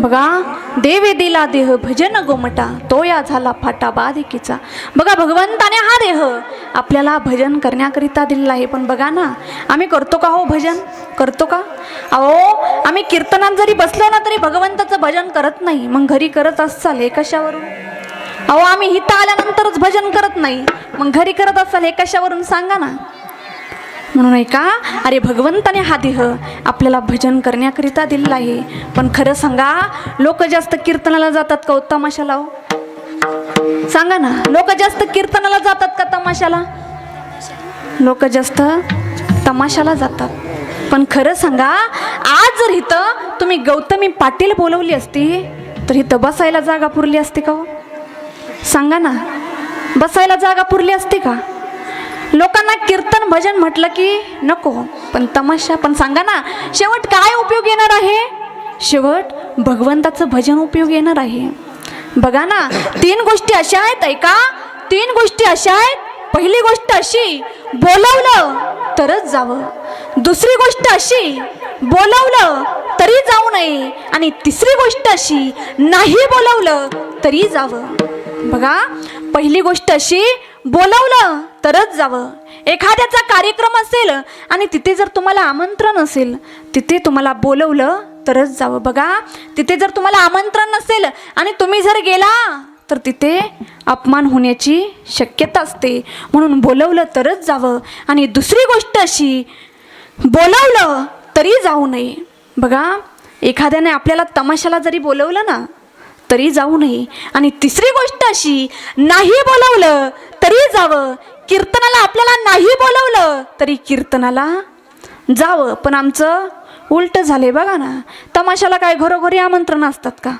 बघा देवे दिला देह भजन गोमटा तो या झाला फाटा बाधिकीचा. बघा भगवंताने हा देह आपल्याला भजन करण्याकरिता दिलेला आहे. पण बघा ना आम्ही करतो का हो भजन? करतो का? अहो आम्ही कीर्तनात जरी बसलो ना तरी भगवंताचं भजन करत नाही. मग घरी करत असाल हे कशावरून? अहो आम्ही हिथं आल्यानंतरच भजन करत नाही. मग घरी करत असाल हे कशावरून? सांगा ना. म्हणून आहे का अरे भगवंताने हा देह आपल्याला भजन करण्याकरिता दिलेला आहे. पण खरं सांगा लोक हो हो? जास्त कीर्तनाला जातात का तमाशाला हो? सांगा ना लोक जास्त कीर्तनाला जातात का तमाशाला? लोक जास्त तमाशाला जातात. पण खरं सांगा आज जर इथं तुम्ही गौतमी पाटील बोलवली असती तर इथं बसायला जागा पुरली असते का हो? सांगा ना बसायला जागा पुरली असते का? लोकांना कीर्तन भजन म्हटलं की नको. पण तमाशा पण सांगा ना शेवट काय उपयोग येणार आहे? शेवट भगवंताचं भजन उपयोग येणार आहे. बघा ना तीन गोष्टी अशा आहेत ऐका. तीन गोष्टी अशा आहेत. पहिली गोष्ट अशी बोलवलं तरच जावं. दुसरी गोष्ट अशी बोलवलं तरी जाऊ नये. आणि तिसरी गोष्ट अशी नाही बोलवलं तरी जावं. बघा पहिली गोष्ट अशी बोलवलं तरच जावं. एखाद्याचा कार्यक्रम असेल आणि तिथे जर तुम्हाला आमंत्रण असेल तिथे तुम्हाला बोलवलं तरच जावं. बघा तिथे जर तुम्हाला आमंत्रण नसेल आणि तुम्ही जर गेला तर तिथे अपमान होण्याची शक्यता असते. म्हणून बोलवलं तरच जावं. आणि दुसरी गोष्ट अशी बोलवलं तरी जाऊ नये. बघा एखाद्याने आपल्याला तमाशाला जरी बोलवलं ना तरी जाऊ नये. आणि तिसरी गोष्ट अशी नाही बोलवलं तरी जावं. कीर्तनाला आपल्याला नाही बोलवलं तरी कीर्तनाला जावं. पण आमचं उलट झाले बघा ना. तमाशाला काय घरोघरी आमंत्रण असतात का?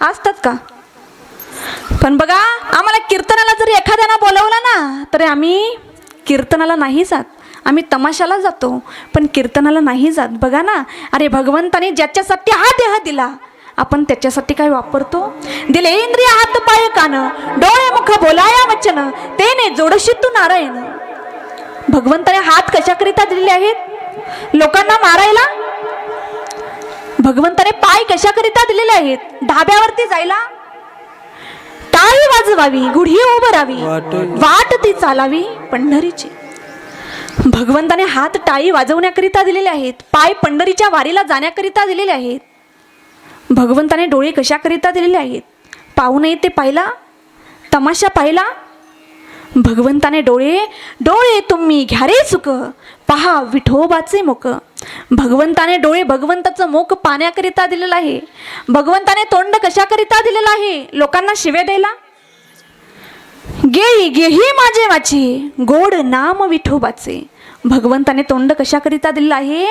असतात का? पण बघा आम्हाला कीर्तनाला जर एखाद्यानं बोलवलं ना तरी आम्ही कीर्तनाला नाही जात. आम्ही तमाशाला जातो पण कीर्तनाला नाही जात. बघा ना. अरे भगवंताने ज्याच्यासाठी हा देह दिला आपण त्याच्यासाठी काय वापरतो? दिले इंद्रिय हात पाय कान डोळे मुख बोलाया वचन तेने जोडशी तू नारायण. भगवंताने हात कशाकरिता दिलेले आहेत? लोकांना मारायला? भगवंताने पाय कशाकरिता दिलेले आहेत? ढाब्यावरती जायला? टाळी वाजवावी गुढी उभरावी वाट ती चालावी पंढरीची. भगवंताने हात टाळी वाजवण्याकरिता दिलेले आहेत. पाय पंढरीच्या वारीला जाण्याकरिता दिलेले आहेत. भगवंताने डोळे कशाकरिता दिलेले आहेत? पाहू नये ते पाहिला? तमाशा पाहिला? भगवंताने डोळे डोळे तुम्ही घ्या रे सुख. पहा विठोबाचे मुख भगवंताने डोळे भगवंताचं मुख पाण्याकरिता दिलेलं आहे. भगवंताने तोंड कशाकरिता दिलेलं आहे? लोकांना शिव्या द्यायला? गेई गेही माझे वाचे. गोड नाम विठोबाचे. भगवंताने तोंड कशाकरिता दिलेलं आहे?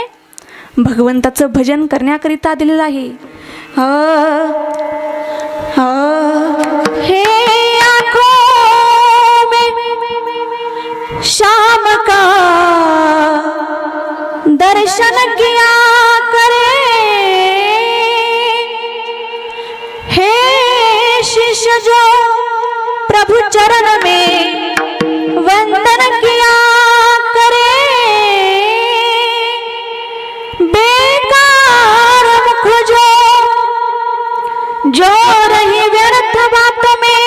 भगवंताचं भजन करण्याकरिता दिलेलं आहे. हे आँखों में शाम का दर्शन किया करे? हे शिष्य जो प्रभु चरण में वंदन किया रही व्यर्थ बात में।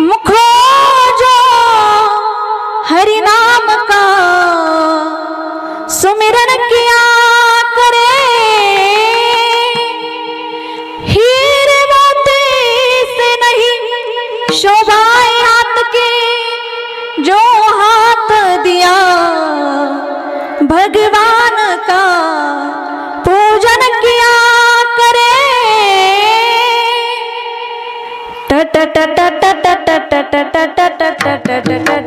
मुखो जो हरि नाम का सुमिरन किया करे हीरे मोती से नहीं शोभाए हाथ के जो हाथ दिया। भगवान da da da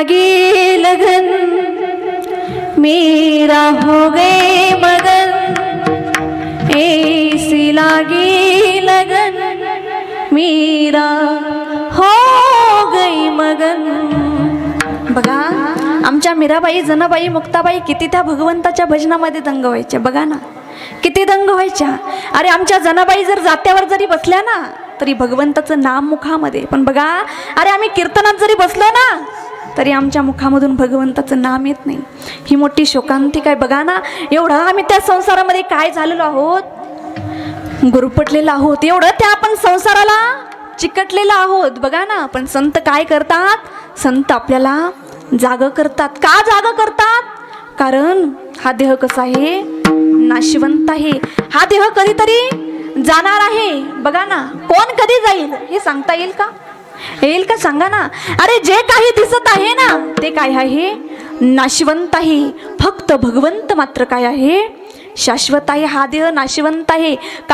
लागे लगन। मेरा हो गए मगन। ऐसी लागे लगन। मेरा हो गई मगन। बघा आमच्या मीराबाई जनाबाई मुक्ताबाई किती त्या भगवंताच्या भजनामध्ये दंग व्हायच्या बघा ना. किती दंग व्हायच्या. अरे आमच्या जनाबाई जर जात्यावर जरी बसल्या ना तरी भगवंताचं नाम मुखामध्ये. पण बघा अरे आम्ही कीर्तनात जरी बसलो ना तरी आमच्या मुखामधून भगवंताचं नाम येत नाही. ही मोठी शोकांती काय? बघा ना एवढं आम्ही त्या संसारामध्ये काय झालेलो आहोत? गुरुपटलेलो आहोत. एवढं त्या आपण संसाराला चिकटलेलं आहोत. बघा ना पण संत काय करतात? संत आपल्याला जाग करतात. का जाग करतात? कारण हा देह कसा आहे? नाशिवंत आहे. हा देह कधीतरी जाणार आहे. बघा ना कोण कधी जाईल हे सांगता येईल का? येईल का? सांगा ना. अरे जे काही दिसत आहे ना ते काय आहे? नाशवंत आहे फक्त भगवंत मात्र काय आहे? शाश्वत आहे हा देह नाशिवंत आहे. का